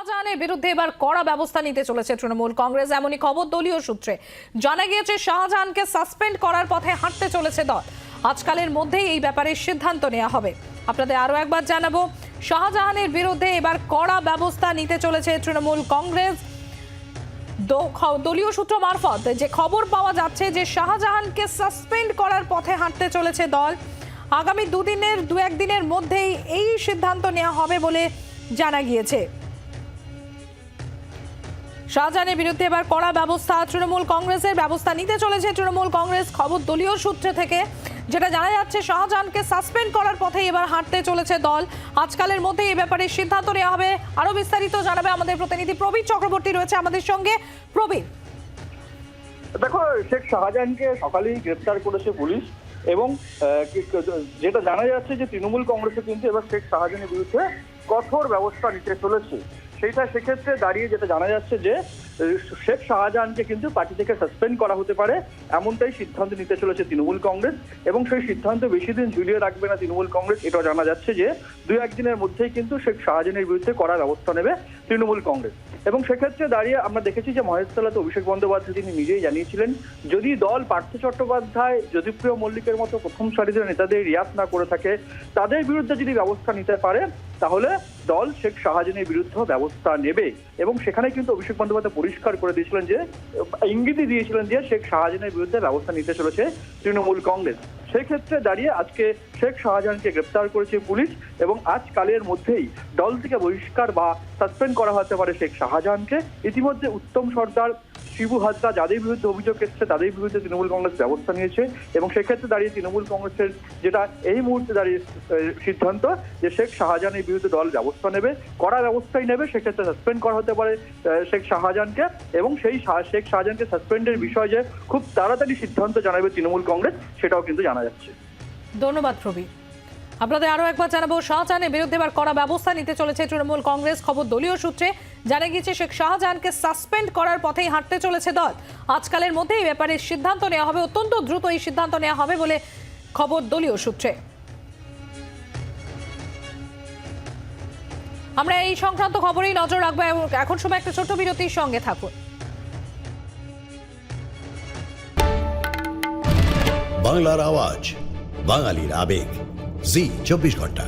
শাহজাহানের বিরুদ্ধে এবার কড়া ব্যবস্থা নিতে চলেছে তৃণমূল কংগ্রেস, এমনই খবর দলীয় সূত্রে। জানা গিয়েছে, শাহজাহানকে সাসপেন্ড করার পথে হাঁটতে চলেছে দল। আজকালের মধ্যেই এই ব্যাপারে সিদ্ধান্ত নেওয়া হবে। আপনাদের আরও একবার জানাব, শাহজাহানের বিরুদ্ধে এবার কড়া ব্যবস্থা নিতে চলেছে তৃণমূল কংগ্রেস। দলীয় সূত্র মারফত যে খবর পাওয়া যাচ্ছে যে শাহজাহানকে সাসপেন্ড করার পথে হাঁটতে চলেছে দল। আগামী দুদিনের দু একদিনের মধ্যেই এই সিদ্ধান্ত নেওয়া হবে বলে জানা গিয়েছে। শাহজাহানের বিরুদ্ধে এবার কড়া ব্যবস্থা। তৃণমূল কংগ্রেসের ব্যবস্থা নিতে চলেছে তৃণমূল কংগ্রেস খবর দলীয় সূত্রে থেকে, যেটা জানা যাচ্ছে শাহজাহানকে সাসপেন্ড করার পথে এবার হাঁটতে চলেছে দল। আজকালের মধ্যে এই ব্যাপারে সিদ্ধান্ত নেওয়া হবে। আরও বিস্তারিত জানাবে আমাদের প্রতিনিধি প্রবীর চক্রবর্তী রয়েছে আমাদের সঙ্গে। প্রবীর। দেখো, শেখ শাহজাহানকে সকালেই গ্রেপ্তার করেছে পুলিশ এবং যেটা জানা যাচ্ছে যে তৃণমূল কংগ্রেসে কিন্তু এবার শেখ শাহজাহানের বিরুদ্ধে কঠোর ব্যবস্থা নিতে চলেছে। সেইটা সেক্ষেত্রে দাঁড়িয়ে যেটা জানা যাচ্ছে যে শেখ শাহজাহানকে কিন্তু পার্টি থেকে সাসপেন্ড করা হতে পারে, এমনটাই সিদ্ধান্ত নিতে চলেছে তৃণমূল কংগ্রেস। এবং সেই সিদ্ধান্ত বেশি দিন ঝুলিয়ে রাখবে না তৃণমূল কংগ্রেস, এটাও জানা যাচ্ছে যে দুই একদিনের মধ্যেই কিন্তু শেখ শাহজাহানের বিরুদ্ধে কড়া ব্যবস্থা নেবে তৃণমূল কংগ্রেস। এবং সেক্ষেত্রে দাঁড়িয়ে আমরা দেখেছি যে মহেশতলাতে অভিষেক বন্দ্যোপাধ্যায় তিনি নিজেই জানিয়েছিলেন, যদি দল পার্থ চট্টোপাধ্যায় জ্যোতিপ্রিয় মল্লিকের মতো প্রথম সারিদের নেতাদের রিয়াত না করে থাকে, তাদের বিরুদ্ধে যদি ব্যবস্থা নিতে পারে, তাহলে দল শেখ শাহজাহানের বিরুদ্ধে ব্যবস্থা নেবে। এবং সেখানে কিন্তু অভিষেক বন্দ্যোপাধ্যায় পরিষ্কার করে দিয়েছিলেন যে, ইঙ্গিতই দিয়েছিলেন যে শেখ শাহজাহানের বিরুদ্ধে ব্যবস্থা নিতে চলেছে তৃণমূল কংগ্রেস। সেক্ষেত্রে দাঁড়িয়ে আজকে শেখ শাহজাহানকে গ্রেপ্তার করেছে পুলিশ এবং আজকালের মধ্যেই দল থেকে বহিষ্কার বা সাসপেন্ড করা হতে পারে শেখ শাহজাহানকে। ইতিমধ্যে উত্তম সর্দার শিবু হাজরা যাদের বিরুদ্ধে অভিযোগ এসছে, তাদের বিরুদ্ধে তৃণমূল কংগ্রেস ব্যবস্থা নিয়েছে এবং সেক্ষেত্রে দাঁড়িয়ে তৃণমূল কংগ্রেসের যেটা এই মুহূর্তে দাঁড়িয়ে সিদ্ধান্ত যে শেখ শাহজাহানের বিরুদ্ধে দল ব্যবস্থা নেবে, কড়া ব্যবস্থাই নেবে, সেক্ষেত্রে সাসপেন্ড করা হতে পারে শেখ শাহজাহানকে এবং সেই শেখ শাহজাহানকে সাসপেন্ডের বিষয়ে খুব তাড়াতাড়ি সিদ্ধান্ত জানাবে তৃণমূল কংগ্রেস, সেটাও কিন্তু জানা যাচ্ছে। ধন্যবাদ প্রবীর। আপনাদের আরও একবার জানাব, শাহজাহানের বিরুদ্ধে এবার কড়া ব্যবস্থা নিতে চলেছে তৃণমূল কংগ্রেস খবর দলীয় সূত্রে। জানা গিয়েছে, শেখ শাহজাহানকে সাসপেন্ড করার পথেই হাঁটতে চলেছে দল। আজকালের মধ্যে এই ব্যাপারে সিদ্ধান্ত নেওয়া হবে, অত্যন্ত দ্রুত এই সিদ্ধান্ত নেওয়া হবে বলে খবর দলীয় সূত্রে। আমরা এই সংক্রান্ত খবরেই নজর রাখব এবং এখন সময় একটা ছোট্ট বিরতির সঙ্গে থাকুন। বাংলার আওয়াজ, বাঙালির আবেগ। জি চব্বিশ ঘণ্টা।